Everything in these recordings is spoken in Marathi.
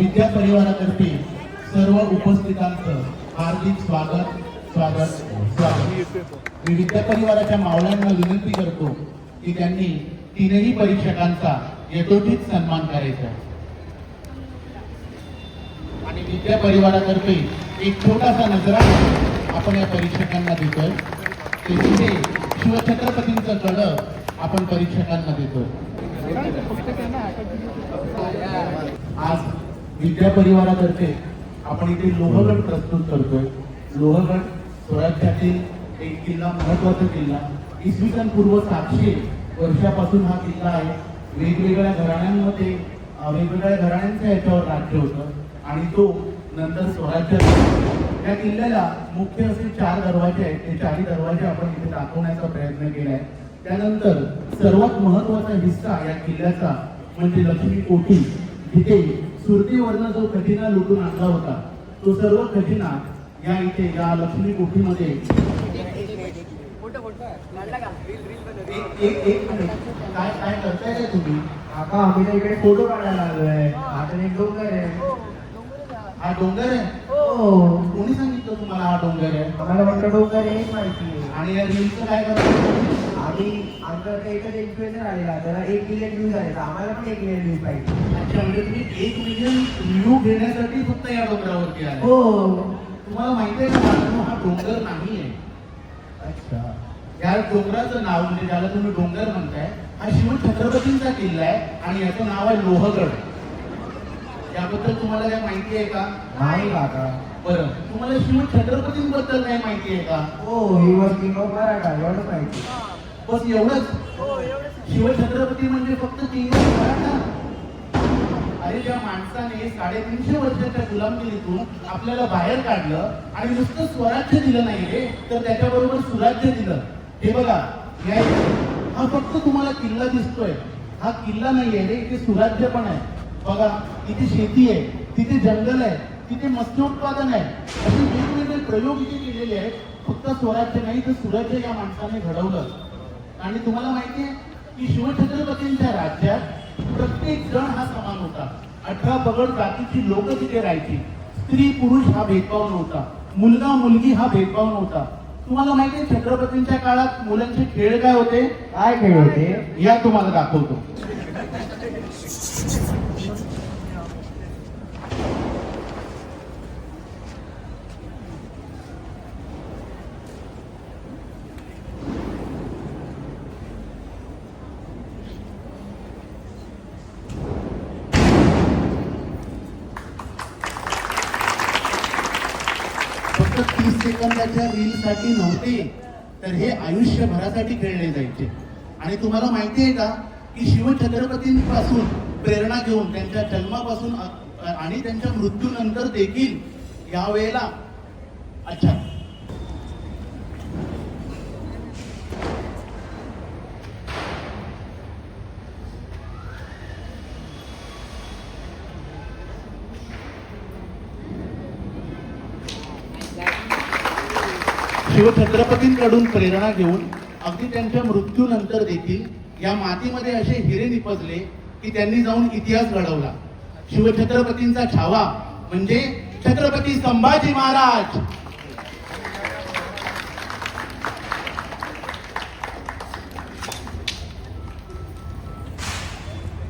विद्या परिवारातर्फे सर्व उपस्थितांचं हार्दिक स्वागत स्वागत स्वागत. मी विद्या परिवाराच्या मावळ्यांना विनंती करतो की त्यांनी तीनही परीक्षकांचा यथोचित सन्मान करायचा. आणि विद्या परिवारातर्फे एक छोटासा नजरा आपण या परीक्षकांना देतोय. ते तिथे शिवछत्रपतींचं कड आपण परीक्षकांना देतोय. आज विद्या परिवारातर्फे आपण इथे लोहगड प्रस्तुत करतोय. लोहगड स्वराज्यातील एक किल्ला महत्त्वाचा किल्ला. इसवी सन पूर्व सातशे वर्षापासून हा किल्ला आहे. वेगवेगळ्या घराण्यांमध्ये वेगवेगळ्या घराण्यांचं याच्यावर राज्य होतं. आणि तो नंतर स्वराज्य या किल्ल्याला मुख्य असे चार दरवाजे आहेत. ते चारही दरवाजे आपण इथे दाखवण्याचा प्रयत्न केला आहे त्यानंतर सर्वात महत्त्वाचा हिस्सा या किल्ल्याचा म्हणजे लक्ष्मी कोठी जिथे सुरतीवरनं जो खजिना लुटून आणला होता तो सर्व खजिना या इथे या लक्ष्मी कोठीमध्ये काय काय करताय काय तुम्ही? काका आम्ही तर इकडे फोटो काढायला आलोय आता एक डोंगर आहे. हा डोंगर आहे? हो. कोणी सांगितलं तुम्हाला हा डोंगर आहे? आम्हाला फक्त डोंगर हेच माहिती आहे. आणि या रीलचं काय करतो आम्ही आमच्या एकच इन्फ्लुएन्सर आलेला त्याला एक मिलियन व्ह्यूज आले तर आम्हाला पण एक मिलियन व्ह्यूज पाहिजे. अच्छा म्हणजे तुम्ही एक मिलियन व्ह्यू घेण्यासाठी फक्त या डोंगरावरती आले. हो. तुम्हाला माहिती आहे का हा डोंगर नाही आहे. अच्छा. या डोंगराचं नाव म्हणजे ज्याला तुम्ही डोंगर म्हणताय हा शिव छत्रपतींचा किल्ला आहे आणि याचं नाव आहे लोहगड. याबद्दल तुम्हाला काय माहिती आहे का? नाही काका बरं तुम्हाला शिव छत्रपतींबद्दल काय माहिती आहे का? हो he was king of Maratha एवढं माहिती बस एवढंच. शिवछत्रपती म्हणजे फक्त अरे ज्या माणसाने साडेतीनशे वर्षाच्या गुलामगिरीतून आपल्याला बाहेर काढलं आणि नुसतं स्वराज्य दिलं नाही रे तर त्याच्याबरोबर सुराज्य दिलं. हे बघा या हा फक्त तुम्हाला किल्ला दिसतोय. हा किल्ला नाही आहे रे इथे सुराज्य पण आहे. बघा इथे शेती आहे तिथे जंगल आहे तिथे मत्स्योत्पादन आहे. असे वेगवेगळे प्रयोग इथे केलेले आहेत. फक्त स्वराज्य नाही तर सुराज्य या माणसाने घडवलं. आणि तुम्हाला माहिती आहे की शिवछत्रपतींच्या राज्यात प्रत्येक जण हा समान होता. अठरा पगड जातीची लोक तिथे राहायची. स्त्री पुरुष हा भेदभाव नव्हता. मुलगा मुलगी हा भेदभाव नव्हता. तुम्हाला माहिती आहे छत्रपतींच्या काळात मुलांचे खेळ काय होते? काय खेळ होते? या तुम्हाला दाखवतो. फक्त तीस सेकंदाच्या रील साठी नव्हते. तर हे आयुष्यभरासाठी खेळले जायचे. आणि तुम्हाला माहिती आहे का की शिवछत्रपतींपासून प्रेरणा घेऊन त्यांच्या जन्मापासून आणि त्यांच्या मृत्यूनंतर देखील यावेळेला अच्छा शिवछत्रपतींकडून प्रेरणा घेऊन अगदी त्यांच्या मृत्यूनंतर देखील या मातीमध्ये असे हिरे निपजले की त्यांनी जाऊन इतिहास घडवला. शिवछत्रपतींचा छावा म्हणजे छत्रपती संभाजी महाराज.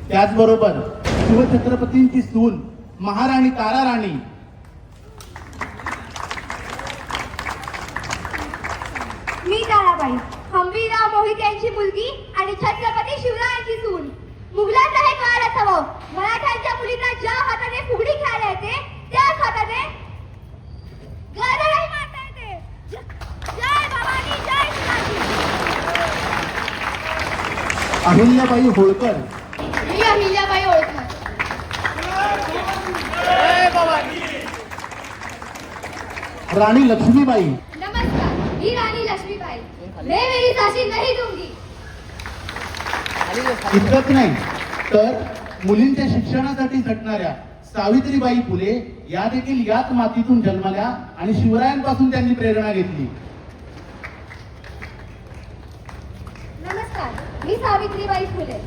त्याचबरोबर शिवछत्रपतींची सून महाराणी तारा राणी ताराबाई हंबीराव मोहित यांची मुलगी आणि छत्रपती शिवरायांची सून. मुघलांचा हे काळ असावं. मराठ्यांच्या मुलींना ज्या हाताने फुगडी खेळायला येते त्याच हाताने गरजही मारता येते. ज- जय भवानी जय शिवाजी. अहिल्याबाई होळकर. मी अहिल्याबाई ओळखत राणी लक्ष्मीबाई. नमस्कार. मी राणी लक्ष्मीबाई. मैं मेरी सासी नहीं दूंगी। इतकंच नाही तर मुलींच्या शिक्षणासाठी झटणाऱ्या सावित्रीबाई फुले या देखील याच मातीतून जन्मल्या आणि शिवरायांपासून त्यांनी प्रेरणा घेतली. नमस्कार मी सावित्रीबाई फुले.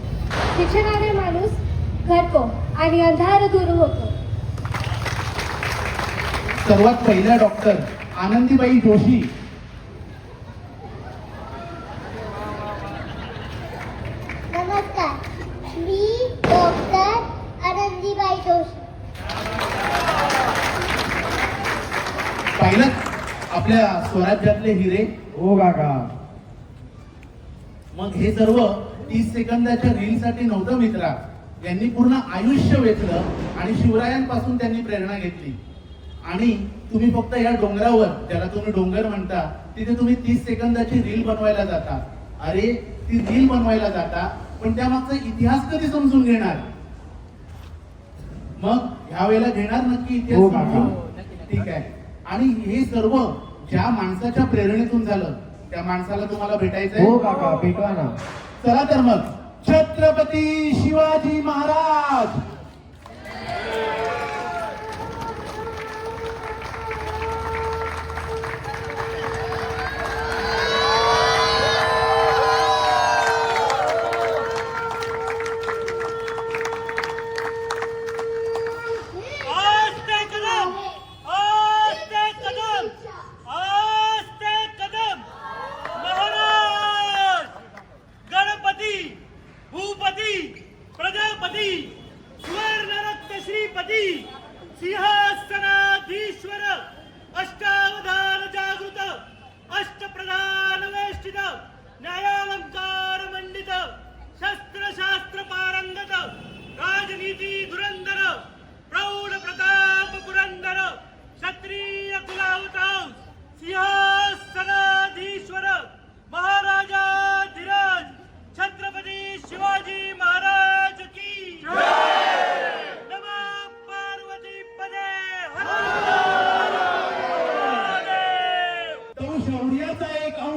शिक्षणाने माणूस घडतो आणि अंधार दूर होतो. सर्वात पहिल्या डॉक्टर आनंदीबाई जोशी नमस्कार मी डॉक्टर आनंदीबाई जोशी पाहिलं? आपल्या स्वराज्यातले हिरे? हो काका. मग हे सर्व तीस सेकंदाच्या रील साठी नव्हतं मित्रा. यांनी पूर्ण आयुष्य वेचलं आणि शिवरायांपासून त्यांनी प्रेरणा घेतली. आणि तुम्ही फक्त या डोंगरावर ज्याला तुम्ही डोंगर म्हणता तिथे तुम्ही तीस सेकंदाची रील बनवायला जाता. अरे ती रील बनवायला जाता पण त्या मागचा इतिहास कधी समजून घेणार? मग ह्या वेळेला घेणार नक्की हो इतिहास काका. समजून? ठीक आहे. आणि हे सर्व ज्या माणसाच्या प्रेरणेतून झालं त्या माणसाला तुम्हाला भेटायचंय? हो काका भेटवा ना. चला तर मग छत्रपती शिवाजी महाराज!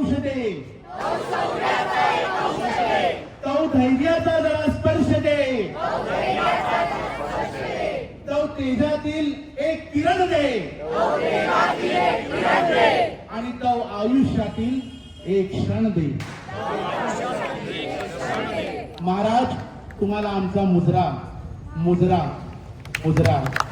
औषधे. तो धैर्याचा जरा स्पर्श दे. तो तेजातील एक किरण दे. आणि तो आयुष्यातील एक क्षण दे. महाराज तुम्हाला आमचा मुजरा मुजरा मुजरा.